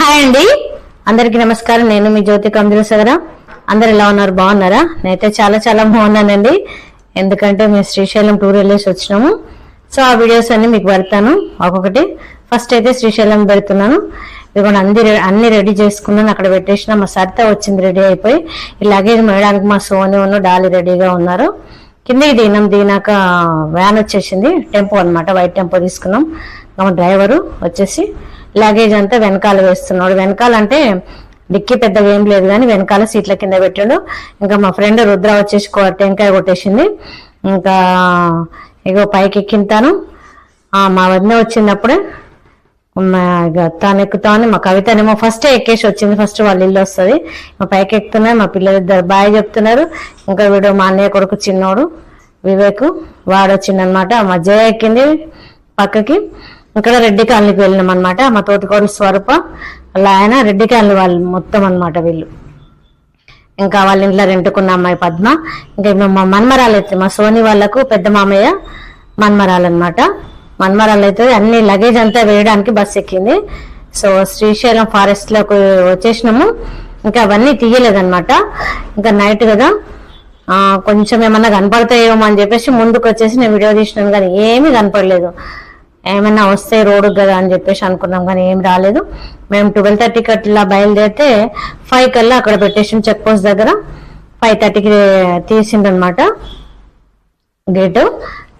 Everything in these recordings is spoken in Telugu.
హాయ్ అండి. అందరికి నమస్కారం. నేను మీ జ్యోతి కందుల సగరా. అందరు ఎలా ఉన్నారు? బాగున్నారా? నేనైతే చాలా చాలా బాగున్నానండి. ఎందుకంటే మేము శ్రీశైలం టూర్ వెళ్ళేసి వచ్చినాము. సో ఆ వీడియోస్ అన్ని మీకు పెడతాను. ఒక్కొక్కటి. ఫస్ట్ అయితే శ్రీశైలం పెడుతున్నాను. ఇదిగోండి అన్ని అన్ని రెడీ చేసుకున్నాను. అక్కడ పెట్టేసిన మా సరిత వచ్చింది రెడీ అయిపోయి. ఈ లగేజ్ మేయడానికి మా సోని ఉన్న డాలి రెడీగా ఉన్నారు. కిందకి దిగినాం. దిగినాక వ్యాన్ వచ్చేసింది. టెంపో అన్నమాట. వైట్ టెంపో తీసుకున్నాం. మా డ్రైవరు వచ్చేసి లగేజ్ అంతా వెనకాల వేస్తున్నాడు. వెనకాల అంటే డిక్కి పెద్దగా ఏం లేదు కానీ వెనకాల సీట్ల కింద పెట్టాడు. ఇంకా మా ఫ్రెండ్ రుద్ర వచ్చేసి టెంకాయ కొట్టేసింది. ఇంకా ఇగో పైకి ఎక్కింతాను మా వదిన వచ్చినప్పుడే మా తాను ఎక్కుతామని మా కవితనేమో ఫస్ట్ ఎక్కేసి వచ్చింది. ఫస్ట్ వాళ్ళ ఇల్లు వస్తుంది. మా పైకి ఎక్కుతున్నారు మా పిల్లలు ఇద్దరు బాయ్ చెప్తున్నారు. ఇంకా వీడు మా అన్నయ్య కొడుకు చిన్నోడు. వివేక్ వాడు వచ్చిందనమాట మా జయ ఎక్కింది పక్కకి. ఇక్కడ రెడ్డి కాలనీకి వెళ్ళినాం అనమాట మా తోటికోరు స్వరూప. వాళ్ళ ఆయన రెడ్డి కాలనీ వాళ్ళు మొత్తం అన్నమాట వీళ్ళు. ఇంకా వాళ్ళ ఇంట్లో రెంటుకున్న అమ్మాయి పద్మ ఇంకా మా మన్మరాలు అయితే మా సోని వాళ్ళకు పెద్ద మామయ్య మన్మరాలు అనమాట మన్మరాలు అయితే అన్ని లగేజ్ అంతా వేయడానికి బస్ ఎక్కింది. సో శ్రీశైలం ఫారెస్ట్లోకి వచ్చేసినాము. ఇంకా అవన్నీ తీయలేదన్నమాట. ఇంకా నైట్ కదా. కొంచెం ఏమన్నా కనపడతాయేమో అని చెప్పేసి ముందుకు వచ్చేసి నేను వీడియో తీసినాను కానీ ఏమీ కనపడలేదు. ఏమైనా వస్తే రోడ్డు కదా అని చెప్పేసి అనుకున్నాం కానీ ఏం రాలేదు. మేము ట్వెల్వ్ థర్టీకి అట్లా బయలుదేరితే ఫైవ్ కల్లా అక్కడ పెట్టేసి చెక్ పోస్ట్ దగ్గర. ఫైవ్ థర్టీకి తీసిండనమాట గేటు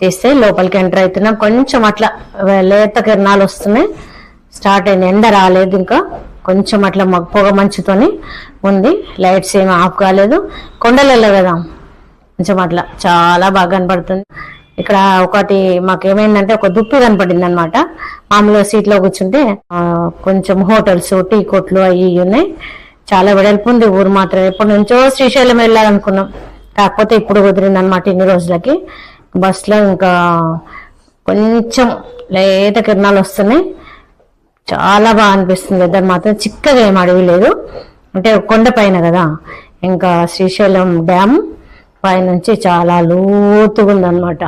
తీస్తే లోపలికి ఎంటర్ అవుతున్నాం. కొంచెం అట్లా లేత కిరణాలు వస్తున్నాయి. స్టార్ట్ అయింది. ఎండ రాలేదు ఇంకా. కొంచెం అట్లా పొగ మంచుతోని ఉంది. లైట్స్ ఏమి ఆఫ్ కాలేదు. కొండలలో కదా. కొంచెం అట్లా చాలా బాగా కనపడుతుంది. ఇక్కడ ఒకటి మాకేమైందంటే ఒక దుప్పి కనపడింది అనమాట మామూలుగా సీట్లో కూర్చుంటే కొంచెం హోటల్స్ టీ కొట్లు అవి ఇవి ఉన్నాయి. చాలా వెడల్పు ఉంది ఊరు మాత్రం. ఎప్పటి నుంచో శ్రీశైలం వెళ్ళాలనుకున్నాం. కాకపోతే ఇప్పుడు కుదిరింది అనమాట ఇన్ని రోజులకి. బస్సులో ఇంకా కొంచెం లేత కిరణాలు వస్తున్నాయి. చాలా బాగా అనిపిస్తుంది. వెదర్ మాత్రం చిక్కగా ఏం అడవి లేదు అంటే కొండ పైన కదా. ఇంకా శ్రీశైలం డ్యామ్ పైనుంచి చాలా లోతుగా ఉందన్నమాట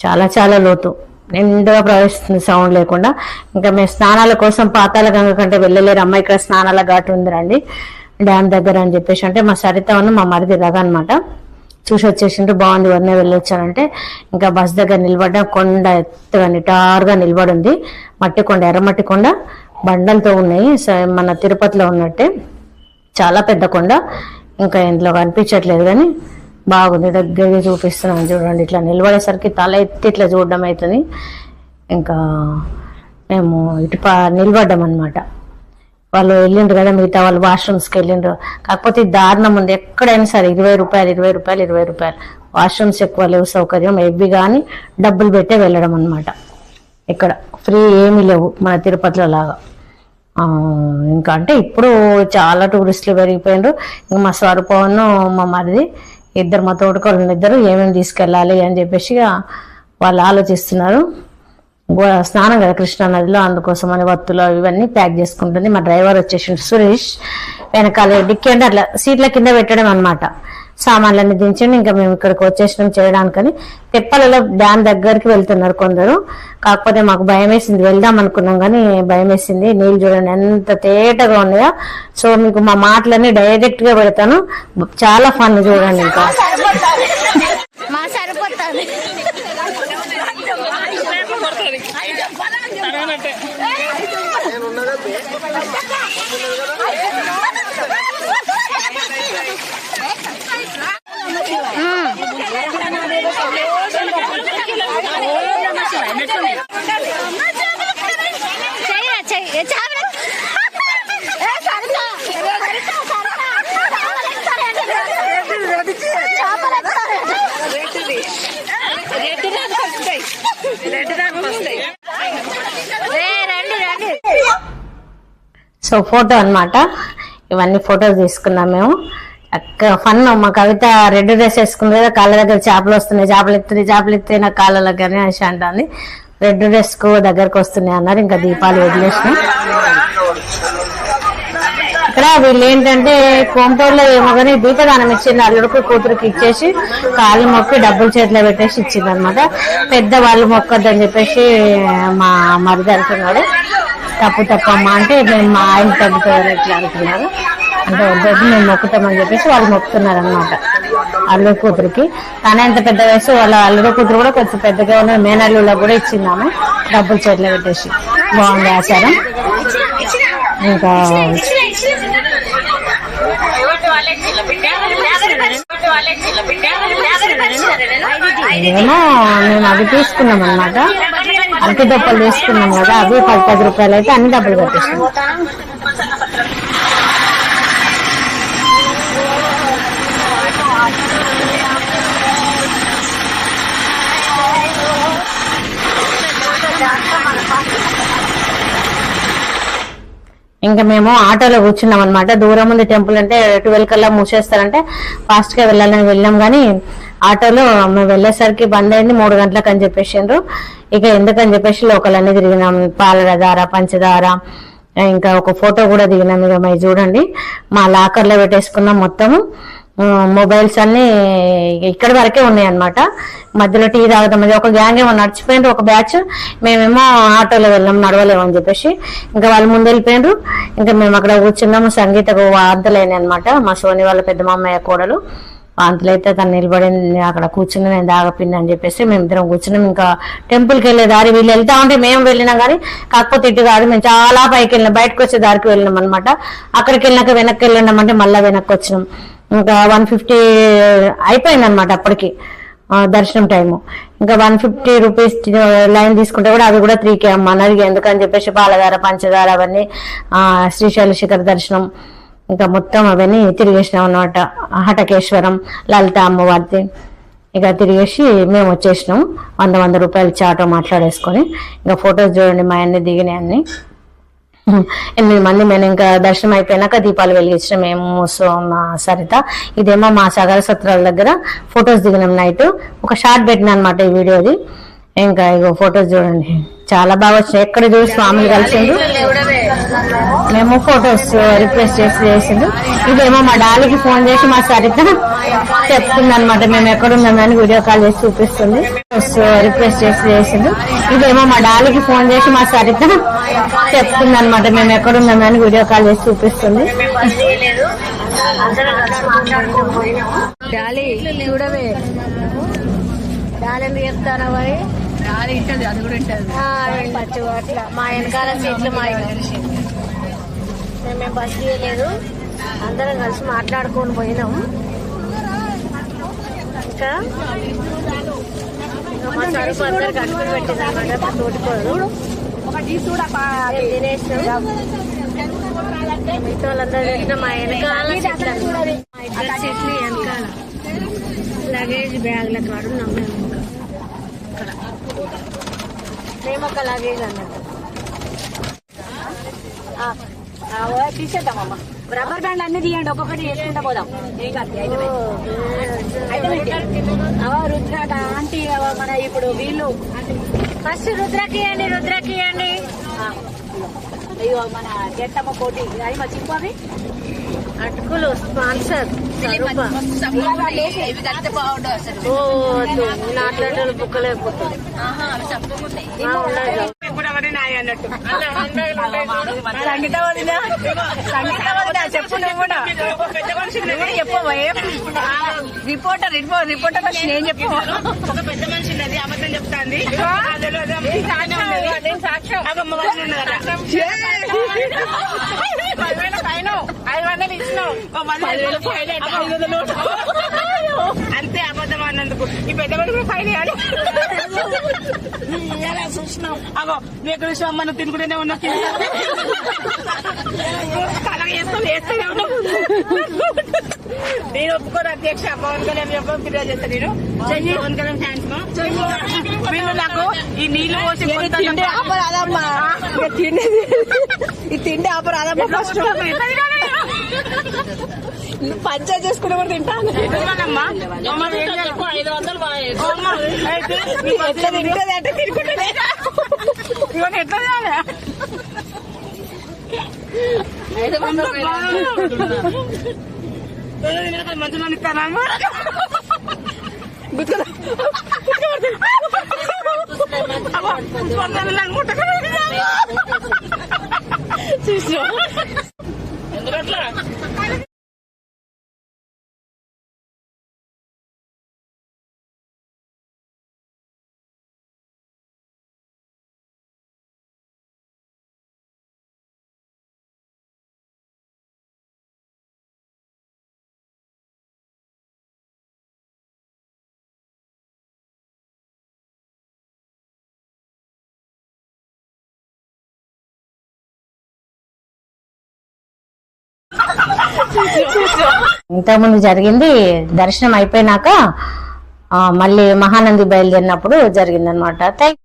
చాలా చాలా లోతు. నిండుగా ప్రవేశిస్తుంది సౌండ్ లేకుండా. ఇంకా మేము స్నానాల కోసం పాతాల గంగ కంటే వెళ్ళలేరు. అమ్మ ఇక్కడ స్నానాల ఘాటు ఉంది రండి డ్యామ్ దగ్గర అని చెప్పేసి అంటే మా సరిత ఉన్న మా మరిది రగా చూసి వచ్చేసింటు బాగుంది వరనే వెళ్ళొచ్చానంటే. ఇంకా బస్ దగ్గర నిలబడ్డా కొండ ఎత్తుగా నిటారుగా నిలబడి ఉంది మట్టి కొండ ఎర్రమట్టి కొండ బండలతో ఉన్నాయి. మన తిరుపతిలో ఉన్నట్టే. చాలా పెద్ద కొండ. ఇంకా ఇంట్లో కనిపించట్లేదు కానీ బాగుంది దగ్గరగా చూపిస్తున్నాను చూడండి. ఇట్లా నిలబడేసరికి తల ఎత్తి ఇట్లా చూడడం అవుతుంది ఇంకా మేము ఇటు నిలబడ్డాం అనమాట వాళ్ళు వెళ్ళిండ్రు కదా మిగతా వాళ్ళు వాష్రూమ్స్కి వెళ్ళిండ్రు. కాకపోతే ఈ దారుణం ఉంది. ఎక్కడైనా సరే ఇరవై రూపాయలు ఇరవై రూపాయలు ఇరవై రూపాయలు. వాష్రూమ్స్ ఎక్కువ లేవు సౌకర్యం ఎవ్వి కానీ డబ్బులు పెట్టే వెళ్ళడం అనమాట ఇక్కడ ఫ్రీ ఏమీ లేవు మన తిరుపతిలో లాగా. ఇంకా అంటే ఇప్పుడు చాలా టూరిస్టులు పెరిగిపోయినారు. ఇంకా మా స్వరూపను మా మరిది ఇద్దరు మా తోడుకోళ్ళు ఇద్దరు ఏమేమి తీసుకెళ్ళాలి అని చెప్పేసి వాళ్ళు ఆలోచిస్తున్నారు. స్నానం కదా కృష్ణా నదిలో అందుకోసం అని వత్తులు ఇవన్నీ ప్యాక్ చేసుకుంటుంది. మా డ్రైవర్ వచ్చేసి సురేష్. వెనకాల డిక్కి అంటే అట్లా సీట్ల కింద పెట్టడం అనమాట సామాన్లన్నీ దించండి ఇంకా మేము ఇక్కడికి వచ్చేసినాం చేయడానికని. తెప్పలలో డ్యామ్ దగ్గరికి వెళ్తున్నారు కొందరు. కాకపోతే మాకు భయం వేసింది వెళ్దాం అనుకున్నాం కానీ భయం వేసింది నీళ్ళు చూడండి ఎంత తేటగా ఉన్నాయో. సో మీకు మా మాటలన్నీ డైరెక్ట్గా పెడతాను. చాలా ఫన్ చూడండి ఇంకా. మా సరిపోతుంది. రండి రండి సో ఫోటో అన్నమాట. ఇవన్నీ ఫొటోస్ తీసుకున్నాం మేము. అక్క ఫన్ మా కవిత రెడ్ డ్రెస్ వేసుకుంది కదా కాళ్ళ దగ్గర చేపలు వస్తున్నాయి చేపలు ఎత్తుంది చేపలు ఎత్తే నా కాళ్ళ దగ్గరనే అనేసి అంటుంది. రెడ్ డ్రెస్కు దగ్గరకు వస్తున్నాయి అన్నారు ఇంకా దీపాలు వదిలేసినాం. ఇక్కడ వీళ్ళు ఏంటంటే కోంపౌండ్లో ఏమో కానీ దీపదానం ఇచ్చింది. అల్లుడికి కూతురికి ఇచ్చేసి కాళ్ళు మొక్కి డబ్బులు చేతిలో పెట్టేసి ఇచ్చింది అనమాట పెద్ద వాళ్ళు మొక్కొద్దని చెప్పేసి మా మరిది అంటున్నాడు. తప్పు తప్పమ్మా అంటే మేము మా ఆయన తగ్గుతారు ఎట్లా అంటున్నారు. అంటే వద్దొద్దు మేము మొక్కుతామని చెప్పేసి వాళ్ళు మొక్కుతున్నారు అనమాట అల్లుడు కూతురికి. తనే ఎంత పెద్ద వయసు వాళ్ళ అల్లుడు కూతురు కూడా కొంచెం పెద్దగా ఉన్న మేనల్లులో కూడా ఇచ్చిందాము డబ్బులు చేతిలో పెట్టేసి. బాగుంది ఆచారం. ఇంకా ఏమో మేము అవి తీసుకున్నాం అనమాట అరటి దప్పలు తీసుకున్నాం కదా అవి పది పది రూపాయలు అయితే అన్ని డబ్బులు కట్టేసాం. ఇంకా మేము ఆటోలో కూర్చున్నాం అనమాట దూరం ఉంది టెంపుల్ అంటే ట్వెల్వ్ కల్లా మూసేస్తారంటే ఫాస్ట్గా వెళ్ళాలని వెళ్ళాం కానీ ఆటోలో మేము వెళ్ళేసరికి బంద్ అయింది మూడు గంటలకు అని చెప్పేసిండ్రు. ఇక ఎందుకని చెప్పేసి లోకల్ అన్ని తిరిగినాం పాలధార పంచదార ఇంకా ఒక ఫోటో కూడా దిగినాం ఇక మరి చూడండి. మా లాకర్లో పెట్టేసుకున్నాం మొత్తము. మొబైల్స్ అన్ని ఇక్కడ వరకే ఉన్నాయి అనమాట మధ్యలో టీ తాగుతాం. అది ఒక గ్యాంగ్ ఏమో నడిచిపోయిండ్రు ఒక బ్యాచ్. మేమేమో ఆటోలో వెళ్ళాం నడవలేము అని చెప్పేసి. ఇంకా వాళ్ళు ముందు వెళ్ళిపోయిండ్రు. ఇంకా మేము అక్కడ కూర్చున్నాము సంగీతకు వాంతులైనాయి అనమాట మా సోని వాళ్ళ పెద్ద మామయ్య కోడలు. వాంతులైతే తను నిలబడింది. అక్కడ కూర్చుని నేను దాగపింది అని చెప్పేసి మేము ఇద్దరం కూర్చున్నాం. ఇంకా టెంపుల్కి వెళ్ళే దారి వీళ్ళు వెళ్తా ఉంటే మేము వెళ్ళినా కానీ కాకపోతే ఇటు కాదు మేము చాలా పైకి వెళ్ళినాం. బయటకు వచ్చే దారికి వెళ్ళినాం అనమాట అక్కడికి వెళ్ళినాక వెనక్కి వెళ్ళినాం అంటే మళ్ళీ వెనక్కి వచ్చినాం ఇంకా వన్ ఫిఫ్టీ అయిపోయింది అనమాట అప్పటికి దర్శనం టైము. ఇంకా వన్ ఫిఫ్టీ రూపీస్ లైన్ తీసుకుంటే కూడా అవి కూడా త్రీ కే అమ్మ ఎందుకని చెప్పేసి పాలధార పంచదార అవన్నీ శ్రీశైల శిఖర దర్శనం ఇంకా మొత్తం అవన్నీ తిరిగేసినాం అనమాట హటకేశ్వరం లలిత అమ్మవారిది. ఇక తిరిగేసి మేము వచ్చేసినాం. వంద వంద రూపాయలు చాటో మాట్లాడేసుకొని ఇంకా ఫొటోస్ చూడండి మా అన్ని దిగినాయి అన్ని. ఎనిమిది మంది మేము ఇంకా దర్శనం అయిపోయినాక దీపాలు వెలిగించిన మేము సో మా సరిత. ఇదేమో మా సగర సత్రాల దగ్గర ఫొటోస్ దిగినాం నైట్. ఒక షార్ట్ పెట్టిన అనమాట ఈ వీడియోది. ఇంకా ఇగో ఫొటోస్ చూడండి. చాలా బాగా వచ్చాయి ఎక్కడ చూసి స్వామిని కలిసిండు మేము ఫొటోస్ రిక్వెస్ట్ చేసి చేసిండు ఇదేమో మా డాలీకి ఫోన్ చేసి మా సరిత చెప్తుంది అనమాట మేము ఎక్కడున్నామని వీడియో కాల్ చేసి చూపిస్తుంది. రిక్వెస్ట్ చేసి చేసిండు ఇదేమో మా డాలీకి ఫోన్ చేసి మా సరిత చెప్తుంది అనమాట మేము ఎక్కడున్నామని వీడియో కాల్ చేసి చూపిస్తుంది. డాలి చూడవే డాలి ఎందుకు చెప్తానా మరి? డాలి ఇంటది అది కూడా పచ్చు అట్లా మా వెనకాల సీట్లు మా మేము బస్ తీయలేదు. అందరం కలిసి మాట్లాడుకొని పోయినాం. ఇంకా మా సరుకు అందరు కట్టుకుని పెట్టింది అనమాట మా తోటికోడు తినేసాం మిగతా వాళ్ళందరూ పెట్టిన మా వెనకాల సీట్లు అన్నమాట. మా ఇద్దరు సీట్లు వెనకాల. లగేజ్ బ్యాగ్ల కాడ ఉన్నాం మేము ఇక్కడ. మేము ఒక లగేజ్ అన్నట్టు. తీసేద్దామమ్మా రబ్బర్ బ్యాండ్ అన్ని తీయండి ఒక్కొక్కటి వేసుకుంటా పోదాం. ఏం కాదు. అవో రుద్రాట ఆంటీ అవో మన ఇప్పుడు వీళ్ళు. ఫస్ట్ రుద్రకి ఇవ్వండి రుద్రకి ఆ, అయ్యో మన జట్టమ్మ కోటి అది మా చింపు అవి? అటుకులు స్పాన్సర్ స్వరూప ఓ వద్దు. నాట్లాటలు బుక్కలేకపోతుంది సంగీత వదినా? సంగీత వదినా చెప్పు నువ్వు కూడా. నువ్వు చెప్పు రిపోర్టర్ రిపోర్టర్ వచ్చి నేను చెప్పు ఒక పెద్ద మనిషి ఉన్నది. అబద్ధం చెప్తాంది పదివేల ఫైన్ ఐదు వందలు ఇచ్చినాం ఓ పదివేల. ఫైన్ ఐదు వందలు. అన్నందుకు. ఈ పెద్ద మనిషి కూడా ఫైన్ వేయాలి. చూసినాం. అగో నీకు విషయం మనం తినుకుంటూనే ఉన్నాం వేస్తూనే ఉన్నాం నేను ఒప్పుకోను అధ్యక్ష పవన్ కళ్యాణ్ యొక్క ఫిర్యాదు చేస్తాను నేను. చెయ్యి. పవన్ కళ్యాణ్ ఫ్యాన్స్ వీళ్ళు నాకు ఈ నీళ్ళు పోసి తిండి ఆపరాదమ్మా. తిండి ఈ తిండి ఆపరాదమ్మా ఫస్ట్. పంచాయతీ చేసుకుని కూడా తింటాను ఐదు వందలు ఎట్లా తింటుంది అంటే తినుకుంటుంది ఎట్లా మంచి మంది ఇంతకుముందు జరిగింది దర్శనం అయిపోయినాక ఆ, మళ్ళీ మహానంది బయలుదేరినప్పుడు జరిగిందనమాట థ్యాంక్